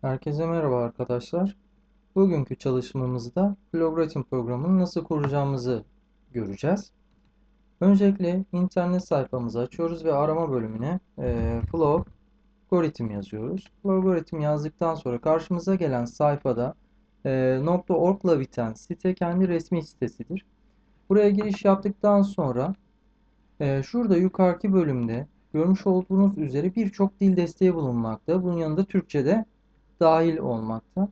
Herkese merhaba arkadaşlar. Bugünkü çalışmamızda Flowwriting programını nasıl kuracağımızı göreceğiz. Öncelikle internet sayfamızı açıyoruz ve arama bölümüne e, Flowgorithm yazıyoruz. Flowgorithm yazdıktan sonra karşımıza gelen sayfada e, .org ile biten site kendi resmi sitesidir. Buraya giriş yaptıktan sonra e, şurada yukarıki bölümde görmüş olduğunuz üzere birçok dil desteği bulunmakta. Bunun yanında Türkçe'de dahil olmakta.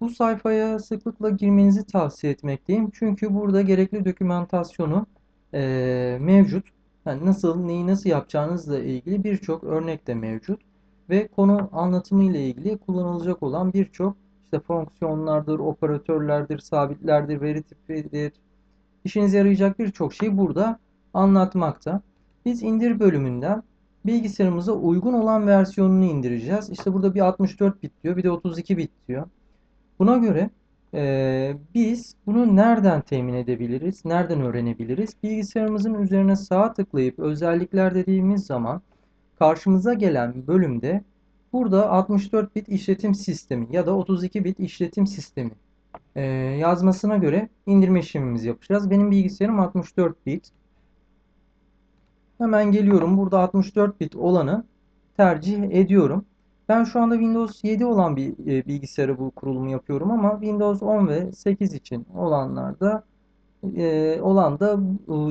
Bu sayfaya sıklıkla girmenizi tavsiye etmekteyim. Çünkü burada gerekli dokümantasyonu e, mevcut. Yani nasıl, neyi nasıl yapacağınızla ilgili birçok örnek de mevcut. Ve konu anlatımı ile ilgili kullanılacak olan birçok işte fonksiyonlardır, operatörlerdir, sabitlerdir, veri tipidir. İşinize yarayacak birçok şey burada anlatmakta. Biz indir bölümünden bilgisayarımıza uygun olan versiyonunu indireceğiz. İşte burada bir 64 bit diyor, bir de 32 bit diyor. Buna göre e, biz bunu nereden temin edebiliriz, nereden öğrenebiliriz? Bilgisayarımızın üzerine sağ tıklayıp özellikler dediğimiz zaman karşımıza gelen bölümde burada 64 bit işletim sistemi ya da 32 bit işletim sistemi e, yazmasına göre indirme işlemimizi yapacağız. Benim bilgisayarım 64 bit. Hemen geliyorum. Burada 64 bit olanı tercih ediyorum. Ben şu anda Windows 7 olan bir e, bilgisayarı bu kurulumu yapıyorum ama Windows 10 ve 8 için olanlarda e, olan da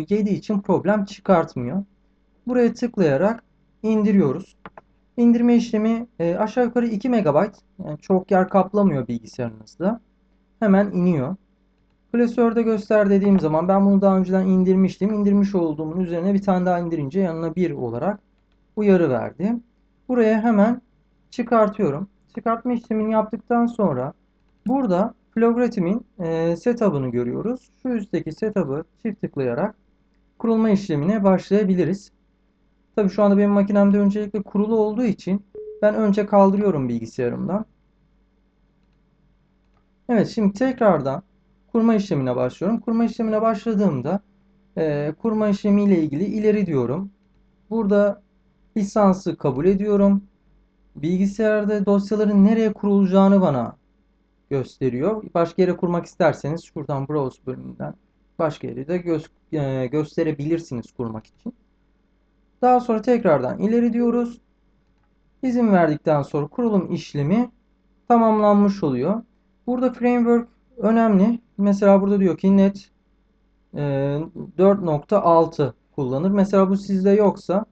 7 için problem çıkartmıyor. Buraya tıklayarak indiriyoruz. İndirme işlemi e, aşağı yukarı 2 MB. Yani çok yer kaplamıyor bilgisayarınızda. Hemen iniyor. Klasörde göster dediğim zaman ben bunu daha önceden indirmiştim. İndirmiş olduğumun üzerine bir tane daha indirince yanına 1 olarak uyarı verdi. Buraya hemen çıkartıyorum. Çıkartma işlemini yaptıktan sonra burada Flowgrat'imin e, setup'ını görüyoruz. Şu üstteki setup'ı çift tıklayarak kurulma işlemine başlayabiliriz. Tabi şu anda benim makinemde öncelikle kurulu olduğu için ben önce kaldırıyorum bilgisayarımdan. Evet şimdi tekrardan kurma işlemine başlıyorum. Kurma işlemine başladığımda e, kurma işlemi ile ilgili ileri diyorum. Burada lisansı kabul ediyorum. Bilgisayarda dosyaların nereye kurulacağını bana gösteriyor. Başka yere kurmak isterseniz şuradan Browse bölümünden başka yere de gö e, gösterebilirsiniz kurmak için. Daha sonra tekrardan ileri diyoruz. İzin verdikten sonra kurulum işlemi tamamlanmış oluyor. Burada framework önemli. Mesela burada diyor ki net 4.6 e, kullanır. Mesela bu sizde yoksa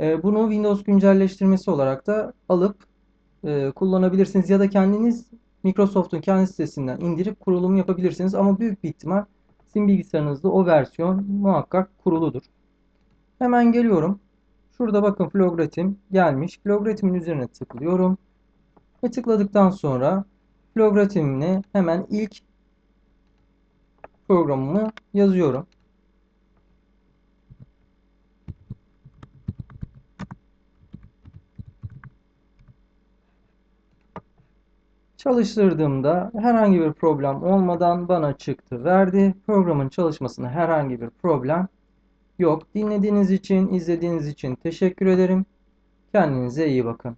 e, bunu Windows güncelleştirmesi olarak da alıp e, kullanabilirsiniz. Ya da kendiniz Microsoft'un kendi sitesinden indirip kurulumu yapabilirsiniz. Ama büyük bir ihtimal sizin bilgisayarınızda o versiyon muhakkak kuruludur. Hemen geliyorum. Şurada bakın Flowgrat'im gelmiş. Flowgrat'imin üzerine tıklıyorum. Ve tıkladıktan sonra Flowgrat'imle hemen ilk programımı yazıyorum. Çalıştırdığımda herhangi bir problem olmadan bana çıktı verdi. Programın çalışmasında herhangi bir problem yok. Dinlediğiniz için, izlediğiniz için teşekkür ederim. Kendinize iyi bakın.